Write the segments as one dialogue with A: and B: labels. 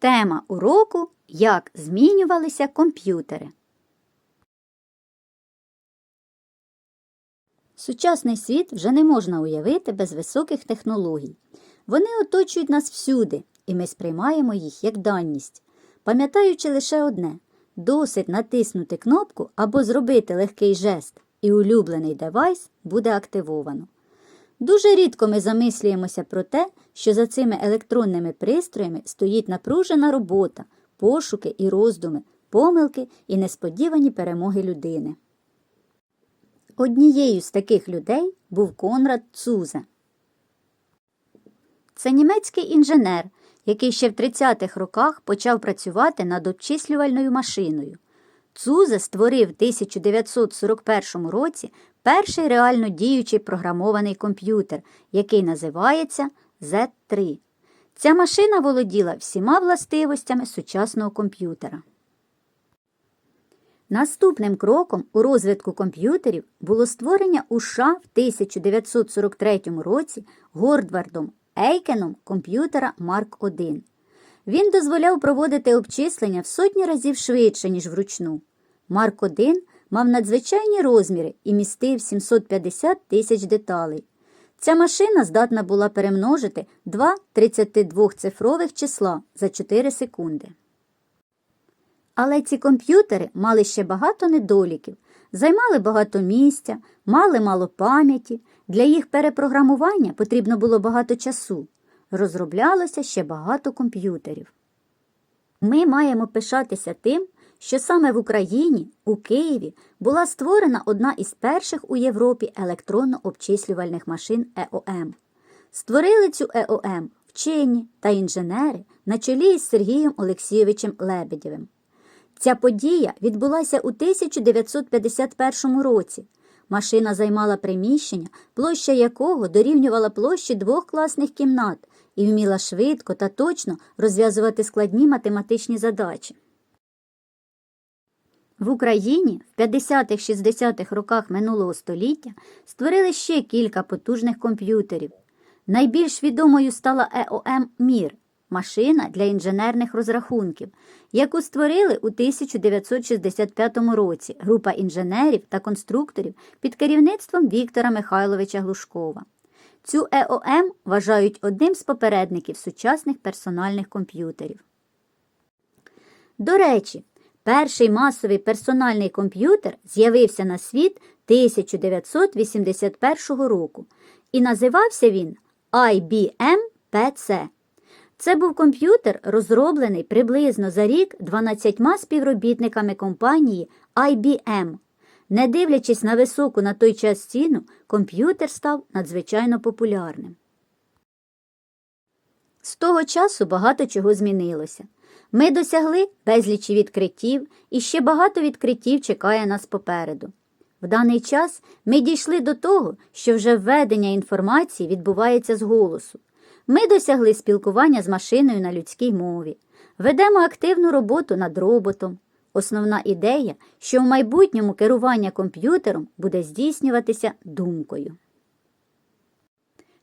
A: Тема уроку Як змінювалися комп'ютери. Сучасний світ вже не можна уявити без високих технологій. Вони оточують нас всюди, і ми сприймаємо їх як данність, пам'ятаючи лише одне досить натиснути кнопку або зробити легкий жест, і улюблений девайс буде активовано. Дуже рідко ми замислюємося про те, що за цими електронними пристроями стоїть напружена робота, пошуки і роздуми, помилки і несподівані перемоги людини. Однією з таких людей був Конрад Цузе. Це німецький інженер, який ще в 30-х роках почав працювати над обчислювальною машиною. Цузе створив в 1941 році перший реально діючий програмований комп'ютер, який називається Z3. Ця машина володіла всіма властивостями сучасного комп'ютера. Наступним кроком у розвитку комп'ютерів було створення у США в 1943 році Гордвардом Ейкеном комп'ютера Марк 1 Він дозволяв проводити обчислення в сотні разів швидше, ніж вручну. Марк 1 мав надзвичайні розміри і містив 750 тисяч деталей. Ця машина здатна була перемножити два 32-цифрових числа за 4 секунди. Але ці комп'ютери мали ще багато недоліків, займали багато місця, мали мало пам'яті. Для їх перепрограмування потрібно було багато часу. Розроблялося ще багато комп'ютерів. Ми маємо пишатися тим, що саме в Україні, у Києві, була створена одна із перших у Європі електронно-обчислювальних машин ЕОМ. Створили цю ЕОМ вчені та інженери на чолі із Сергієм Олексійовичем Лебедєвим. Ця подія відбулася у 1951 році. Машина займала приміщення, площа якого дорівнювала площі двох класних кімнат і вміла швидко та точно розв'язувати складні математичні задачі. В Україні в 50-60-х роках минулого століття створили ще кілька потужних комп'ютерів. Найбільш відомою стала ЕОМ Мір машина для інженерних розрахунків, яку створили у 1965 році група інженерів та конструкторів під керівництвом Віктора Михайловича Глушкова. Цю ЕОМ вважають одним з попередників сучасних персональних комп'ютерів. До речі, перший масовий персональний комп'ютер з'явився на світ 1981 року і називався він IBM PC. Це був комп'ютер, розроблений приблизно за рік 12 співробітниками компанії IBM. Не дивлячись на високу на той час ціну, комп'ютер став надзвичайно популярним. З того часу багато чого змінилося. Ми досягли безлічі відкриттів, і ще багато відкриттів чекає нас попереду. В даний час ми дійшли до того, що вже введення інформації відбувається з голосу. Ми досягли спілкування з машиною на людській мові, ведемо активну роботу над роботом. Основна ідея, що в майбутньому керування комп'ютером буде здійснюватися думкою.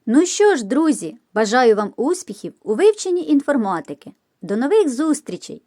A: Ну що ж, друзі, бажаю вам успіхів у вивченні інформатики. До нових зустрічей!